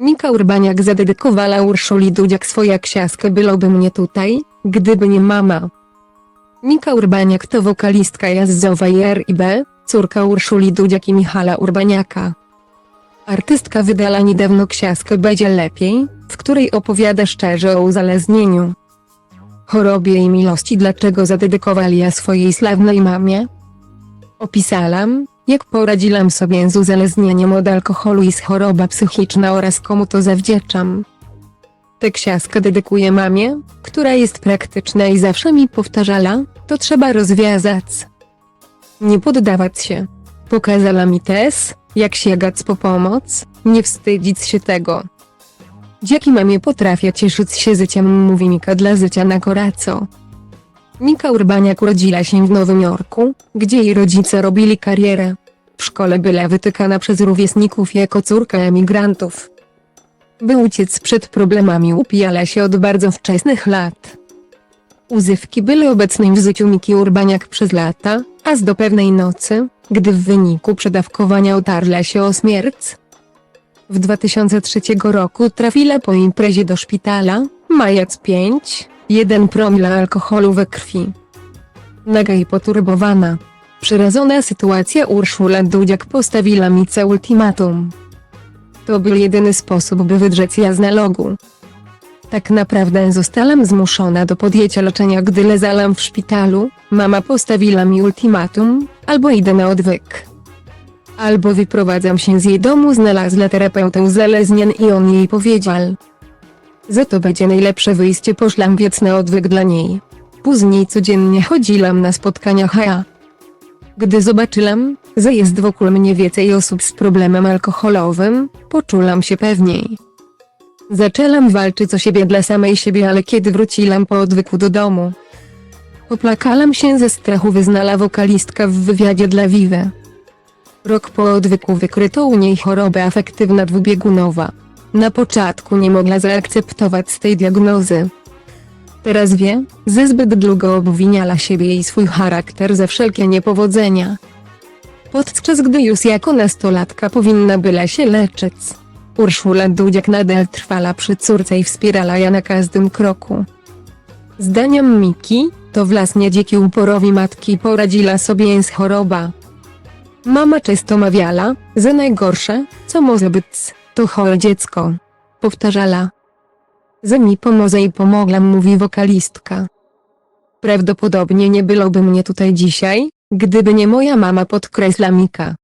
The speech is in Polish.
Mika Urbaniak zadedykowała Urszuli Dudziak swoją książkę Byłoby mnie tutaj, gdyby nie mama. Mika Urbaniak to wokalistka jazzowej R&B, córka Urszuli Dudziak i Michala Urbaniaka. Artystka wydała niedawno książkę Będzie lepiej, w której opowiada szczerze o uzależnieniu, chorobie i miłości dlaczego zadedykowali ja swojej sławnej mamie. Opisałam, jak poradziłam sobie z uzależnieniem od alkoholu i z choroba psychiczna oraz komu to zawdzięczam. Tę książkę dedykuję mamie, która jest praktyczna i zawsze mi powtarzała, to trzeba rozwiązać. Nie poddawać się. Pokazała mi też, jak sięgać po pomoc, nie wstydzić się tego. Dzięki mamie potrafię cieszyć się życiem, mówi Mika dla życia na koraco. Mika Urbaniak urodziła się w Nowym Jorku, gdzie jej rodzice robili karierę. W szkole była wytykana przez rówieśników jako córka emigrantów. By uciec przed problemami upijała się od bardzo wczesnych lat. Uzywki były obecne w życiu Miki Urbaniak przez lata, aż do pewnej nocy, gdy w wyniku przedawkowania otarła się o śmierć. W 2003 roku trafiła po imprezie do szpitala, mając 5, 1 promila alkoholu we krwi. Naga i poturbowana. Przerażona sytuacja Urszula Dudziak postawiła Mice ultimatum. To był jedyny sposób, by wydrzeć ja z nalogu. Tak naprawdę zostałam zmuszona do podjęcia leczenia, gdy leżałam w szpitalu. Mama postawiła mi ultimatum, albo idę na odwyk. Albo wyprowadzam się z jej domu, znalazła terapeutę uzależnień i on jej powiedział. Że to będzie najlepsze wyjście, poszłam więc na odwyk dla niej. Później codziennie chodziłam na spotkaniach, a ja. Gdy zobaczyłam, że jest wokół mnie więcej osób z problemem alkoholowym, poczułam się pewniej. Zaczęłam walczyć o siebie dla samej siebie, ale kiedy wróciłam po odwyku do domu, poplakałam się ze strachu, wyznała wokalistka w wywiadzie dla Vive. Rok po odwyku wykryto u niej chorobę afektywna dwubiegunowa. Na początku nie mogła zaakceptować tej diagnozy. Teraz wie, że zbyt długo obwiniała siebie i swój charakter za wszelkie niepowodzenia. Podczas gdy już jako nastolatka powinna była się leczyć. Urszula Dudziak nadal trwała przy córce i wspierała ją na każdym kroku. Zdaniem Miki, to własnie dzięki uporowi matki poradziła sobie z choroba. Mama często mawiała, że najgorsze, co może być, to chore dziecko. Powtarzała. Że mi pomoże i pomogła, mówi wokalistka. Prawdopodobnie nie byłoby mnie tutaj dzisiaj, gdyby nie moja mama podkreśla Mika.